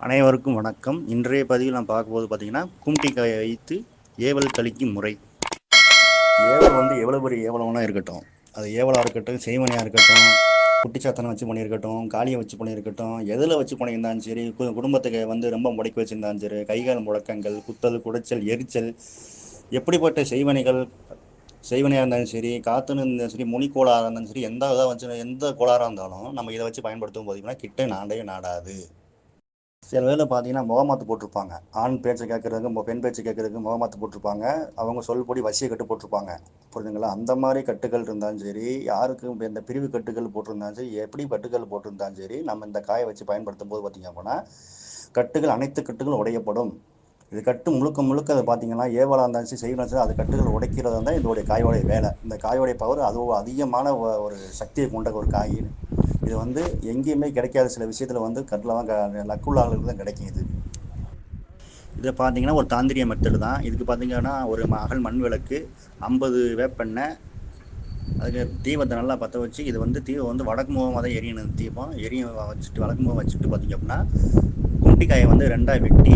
அனைவருக்கும் வணக்கம். இன்றைய பதிவில் நான் பார்க்கும்போது பார்த்தீங்கன்னா கும்டி காயை வைத்து ஏவல் கழிக்கும் முறை. ஏவல் வந்து எவ்வளோ பெரிய ஏவலம்னா இருக்கட்டும். அது ஏவலாக இருக்கட்டும் செய்வனையாக இருக்கட்டும் குட்டிச்சாத்தனை வச்சு பண்ணியிருக்கட்டும் காளியை வச்சு பண்ணியிருக்கட்டும் எதில் வச்சு பண்ணியிருந்தாலும் சரி கு- குடும்பத்துக்கு வந்து ரொம்ப முடக்கி வச்சுருந்தாலும் சரி கைகால் முடக்கங்கள் குத்தல் குடைச்சல் எரிச்சல் எப்படிப்பட்ட செய்வனைகள் செய்வனையாக இருந்தாலும் சரி காத்துன்னு இருந்தாலும் சரி முனி கோளாறாக இருந்தாலும் சரி எந்த இதாக வச்சு எந்த கோளாறாக இருந்தாலும் நம்ம இதை வச்சு பயன்படுத்தும் போதீங்கன்னா கிட்ட நாடே நாடாது. சில வேலை பார்த்தீங்கன்னா முகமாத்து போட்டிருப்பாங்க. ஆண் பேச்சை கேட்கறதுக்கு பெண் பேச்சை கேட்கறதுக்கு முகமாத்து போட்டிருப்பாங்க. அவங்க சொல்படி வசிய கட்டு போட்டிருப்பாங்க. புரிஞ்சுங்களா? அந்த மாதிரி கட்டுகள் இருந்தாலும் சரி யாருக்கும் எந்த இந்த பிரிவு கட்டுகள் போட்டிருந்தாலும் சரி எப்படி கட்டுகள் போட்டிருந்தாலும் சரி நம்ம இந்த காயை வச்சு பயன்படுத்தும் போது பார்த்தீங்க அப்படின்னா கட்டுகள் அனைத்து கட்டுகளும் உடையப்படும். இது கட்டு முழுக்க முழுக்க அதை பார்த்தீங்கன்னா ஏவலாக இருந்தாலும் சரி செய்யணும் சரி அது கட்டுகள் உடைக்கிறது தான் இதோடைய காயோடைய வேலை. இந்த காயோடைய பவர் அது அதிகமான ஒரு சக்தியை கொண்ட ஒரு காய். இது வந்து எங்கேயுமே கிடைக்காத சில விஷயத்தில் வந்து கட்டில் தான் லக்குள்ளாளர்களுக்கு தான் கிடைக்கும் இது. இதை பார்த்தீங்கன்னா ஒரு தாந்திரிய மெத்தடு தான். இதுக்கு பார்த்தீங்கன்னா ஒரு மகள் அகல் மண் விளக்கு ஐம்பது வேப்பெண்ணெய் அதுக்கு தீபத்தை நல்லா பற்ற வச்சு இது வந்து தீபம் வந்து வடக்கு முகமாக தான் எரியணும். தீபம் எரிய வச்சுட்டு வடக்கு முகம் வச்சுட்டு பார்த்தீங்க அப்படின்னா குண்டிக்காயை வந்து ரெண்டாக வெட்டி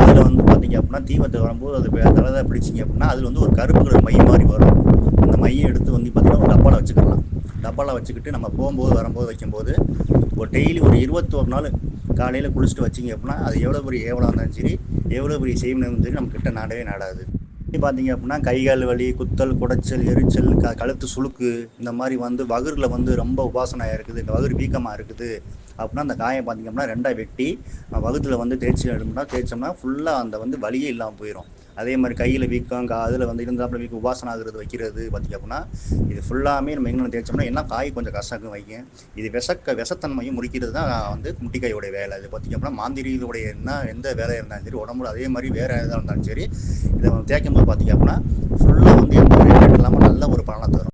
அதில் வந்து பார்த்தீங்க அப்படின்னா தீபத்தை வரும்போது அது வே- தலை பிடிச்சிங்க அப்படின்னா அதில் வந்து ஒரு கருப்பு கலர் மை மாதிரி வரும். அந்த மையை எடுத்து வந்து பார்த்தீங்கன்னா ஒரு டப்பாவில் வச்சுக்கலாம். டப்பாவில் வச்சுக்கிட்டு நம்ம போகும்போது வரும்போது வைக்கும்போது ஒரு டெய்லி ஒரு இருபத்தோரு நாள் காலையில் குளிச்சுட்டு வச்சிங்க அப்படின்னா அது எவ்வளோ பெரிய ஏவலாக இருந்தாலும் சரி எவ்வளோ பெரிய செய்வனை சரி நம்ம கிட்ட நாடவே நாடாது. பார்த்தீங்க அப்படின்னா கை கால் வலி குத்தல் குடைச்சல் எரிச்சல் க கழுத்து சுழுக்கு இந்த மாதிரி வந்து வகுரில் வந்து ரொம்ப உபாசனையாக இருக்குது. இந்த வகுறு வீக்கமாக இருக்குது. அப்படின்னா அந்த காயம் பார்த்தீங்க அப்படின்னா ரெண்டாக வெட்டி வகுத்தில் வந்து தேய்ச்சி எடுத்தோம்னா தேய்ச்சோம்னா ஃபுல்லாக அந்த வந்து வலியே இல்லாமல் போயிடும் அதே மாதிரி கையில் வீக்கம் கா அதில் வந்து இருந்தாப்புல வீக்கம் உபாசனை ஆகுறது வைக்கிறது பார்த்தீங்க அப்படின்னா இது ஃபுல்லாமே நம்ம எங்கே தேய்ச்சோம்னா என்ன காய் கொஞ்சம் கசக்கும் வைக்கும் இது விசக்க விஷத்தன்மையும் முடிக்கிறது தான் வந்து முட்டிக்காயோடைய வேலை. இது பார்த்தீங்க அப்படின்னா மாந்திரிகளுடைய என்ன எந்த வேலையாக இருந்தாலும் சரி உடம்புல அதே மாதிரி வேறு எதாக இருந்தாலும் சரி இதை தேய்க்கும் போது பார்த்தீங்க அப்படின்னா ஃபுல்லாக வந்து எந்த இல்லாமல் நல்ல ஒரு பலனை தரும்.